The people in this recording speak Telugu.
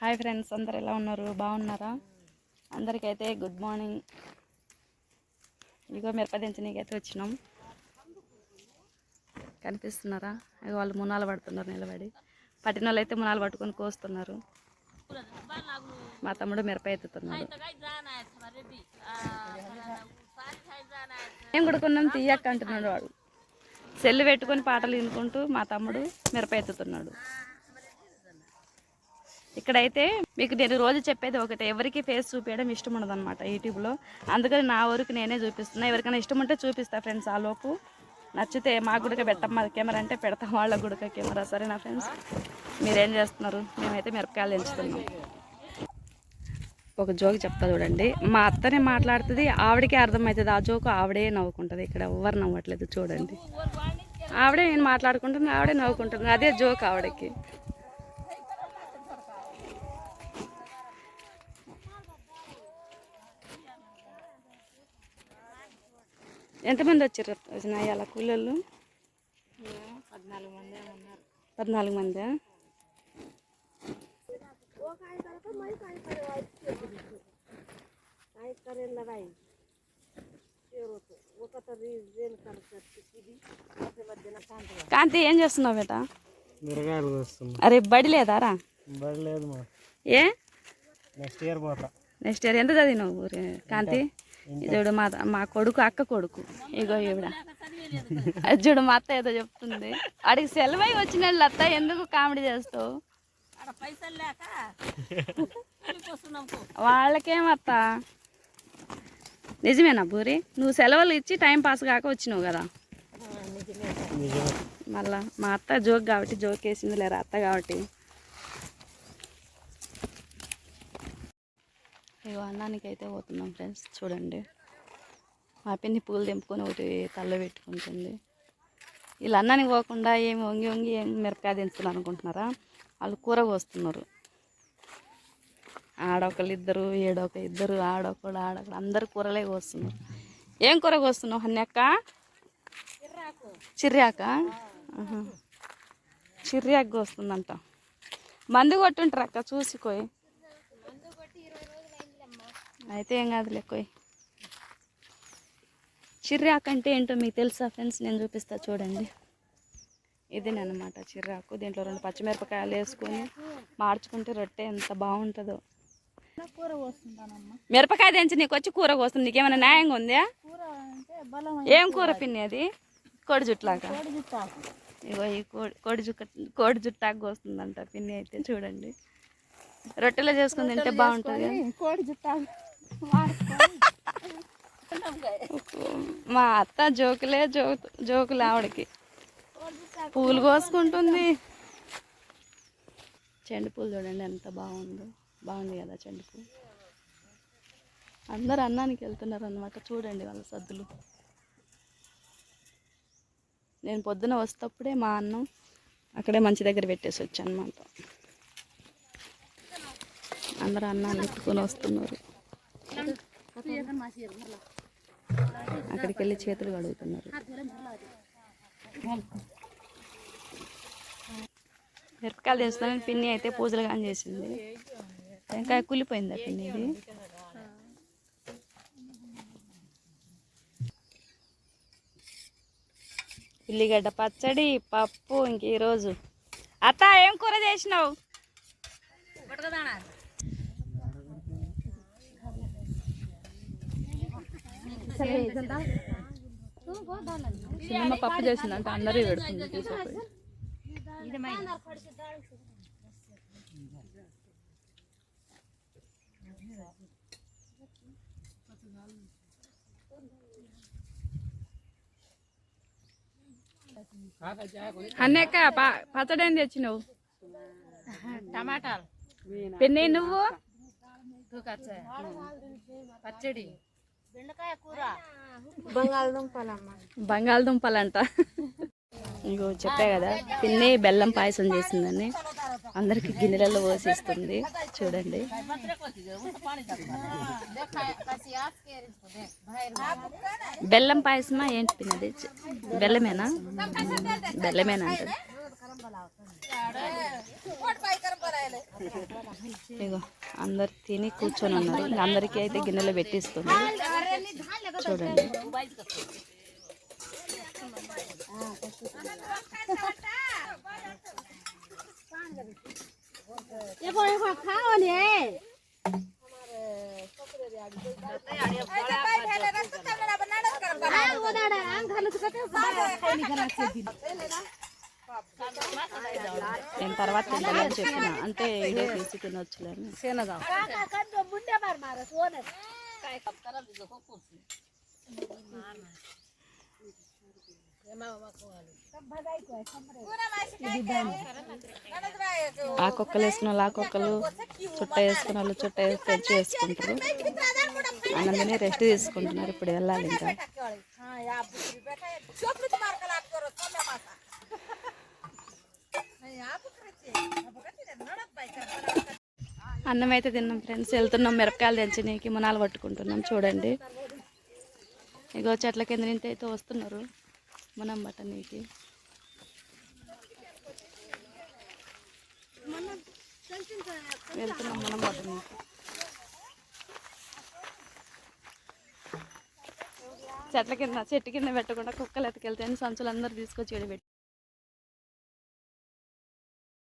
హాయ్ ఫ్రెండ్స్ అందరు ఎలా ఉన్నారు? బాగున్నారా? అందరికైతే గుడ్ మార్నింగ్ ఇగో మిరపదించనీకైతే వచ్చినాం. కనిపిస్తున్నారా? ఇగో వాళ్ళు మునాలు పడుతున్నారు నిలబడి. పట్టిన వాళ్ళు అయితే మునాలు పట్టుకొని కోస్తున్నారు. మా తమ్ముడు మిరప ఎత్తుతున్నాడు. మేము కొడుకున్నాం? తీయక్క అంటున్నాడు వాడు. సెల్లు పెట్టుకొని పాటలు వినుకుంటూ మా తమ్ముడు మిరప ఎత్తుతున్నాడు. ఇక్కడైతే మీకు నేను రోజు చెప్పేది ఒకటే ఎవరికి ఫేస్ చూపించడం ఇష్టం ఉండదు అనమాట యూట్యూబ్లో. అందుకని నా వరకు నేనే చూపిస్తున్నా. ఎవరికైనా ఇష్టం ఉంటే చూపిస్తా ఫ్రెండ్స్ ఆ లోపు. నచ్చితే మా గుడిక పెట్టమ్మా కెమెరా అంటే పెడతాం వాళ్ళ గుడిక కెమెరా. సరేనా ఫ్రెండ్స్? మీరేం చేస్తున్నారు? మేమైతే మిరపకాయలు ఎంచుతున్నాం ఒక జోక్ చెప్తా చూడండి. మా అత్తనే మాట్లాడుతుంది ఆవిడకే అర్థమవుతుంది ఆ జోకు ఆవిడే నవ్వుకుంటుంది. ఇక్కడ ఎవరు నవ్వట్లేదు చూడండి. ఆవిడే నేను మాట్లాడుకుంటుంది ఆవిడే నవ్వుకుంటుంది. అదే జోక్ ఆవిడకి. ఎంతమంది వచ్చారు అలా కూలీళ్ళు? పద్నాలుగు మంది ఉన్నారు. పద్నాలుగు మంది కాంతి ఏం చేస్తున్నావు బేట? మిరగాయలు అరే బడి లేదారా బడి లేదు ఏ? నెక్స్ట్ ఇయర్ పోతా. నెక్స్ట్ ఇయర్ ఎంత చదివినావు కాంతి? చూడు మా మా కొడుకు అక్క కొడుకు. ఇగో ఈవిడ. అది చూడు మా అత్త ఏదో చెప్తుంది. అడిగి సెలవై వచ్చిన అత్త ఎందుకు కామెడీ చేస్తావు? ఆడ పైసలు లేక వస్తున్నాం వాళ్ళకేం అత్త? నిజమేనా బూరి నువ్వు సెలవులు ఇచ్చి టైం పాస్ కాక వచ్చినావు కదా? మళ్ళా మా అత్త జోక్ కాబట్టి జోక్ వేసింది లేరా అత్త కాబట్టి. ఇగో అన్నానికి అయితే పోతున్నాం ఫ్రెండ్స్ చూడండి. మా పిన్ని పూలు తెంపుకొని ఒకటి తల్ల పెట్టుకుంటుంది. వీళ్ళు అన్నానికి పోకుండా ఏమి వంగి వంగి ఏం మిరపకాయ దించుతున్నారు అనుకుంటున్నారా? వాళ్ళు కూర కోస్తున్నారు ఆడొకళ్ళు ఇద్దరు ఏడొక ఇద్దరు ఆడొకడు ఆడొకడు అందరు కూరలే కోస్తున్నారు ఏం కూర కోస్తున్నావు అన్నక్క చిర్యాక? ఆహా. కోస్తుందంట వస్తుందంట మందు కొట్టుంటారు అక్క చూసిపోయి అయితే ఏం కాదులే కోయ్. చిర్రాకు అంటే ఏంటో మీకు తెలుసా ఫ్రెండ్స్? నేను చూపిస్తా చూడండి. ఇదేనమాట చిర్రాకు. దీంట్లో రెండు పచ్చిమిరపకాయలు వేసుకొని మార్చుకుంటే రొట్టె ఎంత బాగుంటుందో. కూర మిరపకాయ తెంచి నీకు వచ్చి కూర కోస్తుంది. నీకేమైనా న్యాయంగా ఉందా? ఏం కూర పిన్ని అది? కోడి జుట్లాగా ఇగో ఈ కోడి కోడి జుక్క కోడి జుట్టాకు కోస్తుందంట పిన్ని అయితే చూడండి. రొట్టెలో చేసుకుని తింటే బాగుంటుంది కోడి జుట్టాకు. మా అత్త జోకులే జోకు జోకులు ఆవిడకి. పూలు కోసుకుంటుంది. చెండు పూలు చూడండి ఎంత బాగుందో. బాగుంది కదా చెండు పూలు. అందరు అన్నానికి వెళ్తున్నారు అనమాట చూడండి వాళ్ళ సద్దులు. నేను పొద్దున వస్తప్పుడే మా అన్నం అక్కడే మంచి దగ్గర పెట్టేసి వచ్చాను అనమాట అందరు అన్నాన్ని ఎత్తుకొని వస్తున్నారు. అక్కడికి వెళ్ళి చేతులు కడుగుతున్నారు. మిరపకాయలు తెస్తానని పిన్ని అయితే పూజలు కానీ చేసింది. ఇంకా కూలిపోయిందా పిన్ని ఇది? ఉల్లిగడ్డ పచ్చడి పప్పు ఇంక ఈరోజు. అత్త ఏం కూర చేసినావు? చిన్నమ్మ పప్పు చేసిందంట అందరూ పెడుతుంది తీసుకుపోయి అన్నక్క పచ్చడి ఏం తెచ్చినావు? టమాటాలు. పిన్ని నువ్వు? పచ్చడి. బెండకాయ కూర. బంగాళదుంపలంట. ఇగో చెప్పా కదా పిన్ని బెల్లం పాయసం చేసిందని అందరికి గిన్నెలలో పోసిస్తుంది. చూడండి. బెల్లం పాయసమా ఏంటి పిన్నది? బెల్లమేనా? బెల్లమేనా అంటది ఇగో అందరు తిని కూర్చొని ఉన్నారు. ఇంకా అందరికీ అయితే గిన్నెలో పెట్టిస్తుంది. చూడండి. నేను తర్వాత తింటానని చెప్పిన. అంటే ఇడే తీసి తినొచ్చులేని ఆ కుక్కలు వేసుకున్న వాళ్ళు ఆ కుక్కలు చుట్ట వేసుకున్న వాళ్ళు చుట్ట తెచ్చి వేసుకుంటారు. అన్నందుని రెస్ట్ తీసుకుంటున్నారు. ఇప్పుడు వెళ్ళాలి ఇంకా. అన్నం అయితే తిన్నాం ఫ్రెండ్స్. వెళ్తున్నాం మిరపకాయలు తెంచనీకి మునాలు పట్టుకుంటున్నాం. చూడండి. ఇగో చెట్ల కింద నుంచి అయితే వస్తున్నారు మునం బట్టనీకి వెళ్తున్నాం మనం బట్టనీకి చెట్ల కింద చెట్టు కింద పెట్టకుండా కుక్కలు ఎత్తుకెళ్తే సంచులు అందరూ తీసుకొచ్చి ఈడ పెట్టి